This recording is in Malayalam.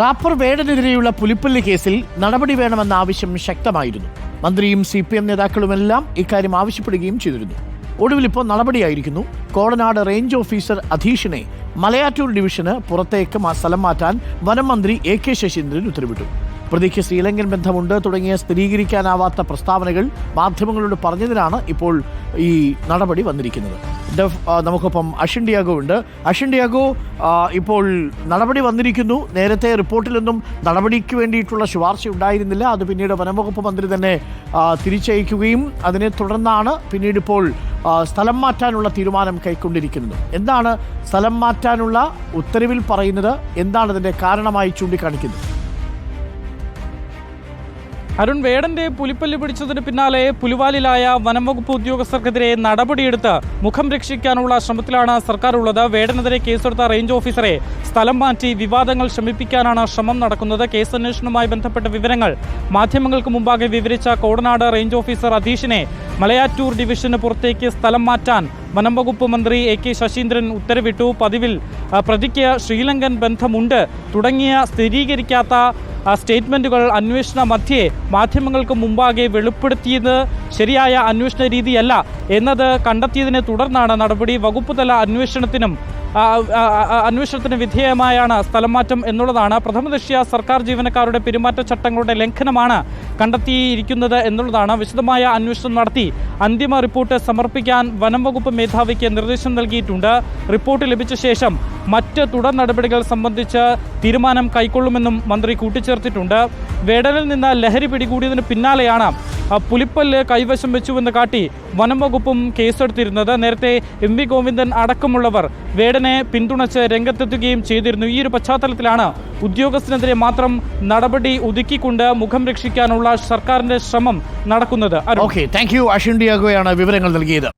റാപ്പർ വേടനെതിരെയുള്ള പുലിപ്പള്ളി കേസിൽ നടപടി വേണമെന്ന ആവശ്യം ശക്തമായിരുന്നു. മന്ത്രിയും സി പി എം നേതാക്കളുമെല്ലാം ഇക്കാര്യം ആവശ്യപ്പെടുകയും ചെയ്തിരുന്നു. ഒടുവിൽ ഇപ്പോൾ നടപടിയായിരിക്കുന്നു. കോടനാട് റേഞ്ച് ഓഫീസർ അധീഷിനെ മലയാറ്റൂർ ഡിവിഷന് പുറത്തേക്ക് സ്ഥലം മാറ്റാൻ വനം മന്ത്രി എ കെ ശശീന്ദ്രൻ ഉത്തരവിട്ടു. പ്രതിക്ക് ശ്രീലങ്കൻ ബന്ധമുണ്ട്. തുടങ്ങിയ സ്ഥിരീകരിക്കാനാവാത്ത പ്രസ്താവനകൾ മാധ്യമങ്ങളോട് പറഞ്ഞതിനാണ് ഇപ്പോൾ ഈ നടപടി വന്നിരിക്കുന്നത്. ഡെഫ് നമുക്കൊപ്പം അഷിൻ ഉണ്ട്. അഷിൻ ഡിയാഗോ ഇപ്പോൾ നടപടി വന്നിരിക്കുന്നു. നേരത്തെ റിപ്പോർട്ടിലൊന്നും നടപടിക്ക് വേണ്ടിയിട്ടുള്ള ശുപാർശ ഉണ്ടായിരുന്നില്ല. അത് പിന്നീട് വനംവകുപ്പ് മന്ത്രി തന്നെ തിരിച്ചയക്കുകയും അതിനെ തുടർന്നാണ് പിന്നീട് ഇപ്പോൾ സ്ഥലം മാറ്റാനുള്ള തീരുമാനം കൈക്കൊണ്ടിരിക്കുന്നത്. എന്താണ് സ്ഥലം മാറ്റാനുള്ള ഉത്തരവിൽ പറയുന്നത്? എന്താണ് ഇതിന്റെ കാരണമായി ചൂണ്ടിക്കാണിക്കുന്നത്? അരുൺ വേടന്റെ പുലിപ്പല്ല് പിടിച്ചതിന് പിന്നാലെ പുലിവാലിലായ വനംവകുപ്പ് ഉദ്യോഗസ്ഥർക്കെതിരെ നടപടിയെടുത്ത് മുഖം രക്ഷിക്കാനുള്ള ശ്രമത്തിലാണ് സർക്കാർ ഉള്ളത് വേടനെതിരെ കേസെടുത്ത റേഞ്ച് ഓഫീസറെ സ്ഥലം മാറ്റി വിവാദങ്ങൾ ശമിപ്പിക്കാനാണ് ശ്രമം നടക്കുന്നത്. കേസ് അന്വേഷണവുമായി ബന്ധപ്പെട്ട വിവരങ്ങൾ മാധ്യമങ്ങൾക്ക് മുമ്പാകെ വിവരിച്ച കോടനാട് റേഞ്ച് ഓഫീസർ അധീഷിനെ മലയാറ്റൂർ ഡിവിഷന് പുറത്തേക്ക് സ്ഥലം മാറ്റാൻ വനം വകുപ്പ് മന്ത്രി എ കെ ശശീന്ദ്രൻ ഉത്തരവിട്ടു. പതിവിൽ പ്രതിക്ക് ശ്രീലങ്കൻ ബന്ധമുണ്ട്. തുടങ്ങിയ സ്ഥിരീകരിക്കാത്ത ആ സ്റ്റേറ്റ്മെന്റുകൾ അന്വേഷണ മധ്യേ മാധ്യമങ്ങൾക്ക് മുമ്പാകെ വെളിപ്പെടുത്തിയത് ശരിയായ അന്വേഷണ രീതിയല്ല എന്നത് കണ്ടെത്തിയതിനെ തുടർന്നാണ് നടപടി വകുപ്പ് തല അന്വേഷണത്തിനും അന്വേഷണത്തിന് വിധേയമായാണ് സ്ഥലം മാറ്റം എന്നുള്ളതാണ്. പ്രഥമ ദൃഷ്ട്യാ സർക്കാർ ജീവനക്കാരുടെ പെരുമാറ്റച്ചട്ടങ്ങളുടെ ലംഘനമാണ് കണ്ടെത്തിയിരിക്കുന്നത് എന്നുള്ളതാണ് വിശദമായ അന്വേഷണം നടത്തി. അന്തിമ റിപ്പോർട്ട് സമർപ്പിക്കാൻ വനം വകുപ്പ് മേധാവിക്ക് നിർദ്ദേശം നൽകിയിട്ടുണ്ട്. റിപ്പോർട്ട് ലഭിച്ച ശേഷം മറ്റ് തുടർ നടപടികൾ സംബന്ധിച്ച് തീരുമാനം കൈക്കൊള്ളുമെന്നും മന്ത്രി കൂട്ടിച്ചേർത്തിട്ടുണ്ട്. വേടലിൽ നിന്ന് ലഹരി പിടികൂടിയതിന് പിന്നാലെയാണ് പുലിപ്പല്ല് കൈവശം വെച്ചുവെന്ന് കാട്ടി വനം വകുപ്പും കേസെടുത്തിരുന്നത്. നേരത്തെ എം വി ഗോവിന്ദൻ അടക്കമുള്ളവർ വേടനെ പിന്തുണച്ച് രംഗത്തെത്തുകയും ചെയ്തിരുന്നു. ഈ ഒരു പശ്ചാത്തലത്തിലാണ് ഉദ്യോഗസ്ഥനെതിരെ മാത്രം നടപടി ഒതുക്കിക്കൊണ്ട് മുഖം രക്ഷിക്കാനുള്ള സർക്കാരിന്റെ ശ്രമം നടക്കുന്നത്. വിവരങ്ങൾ നൽകിയത്.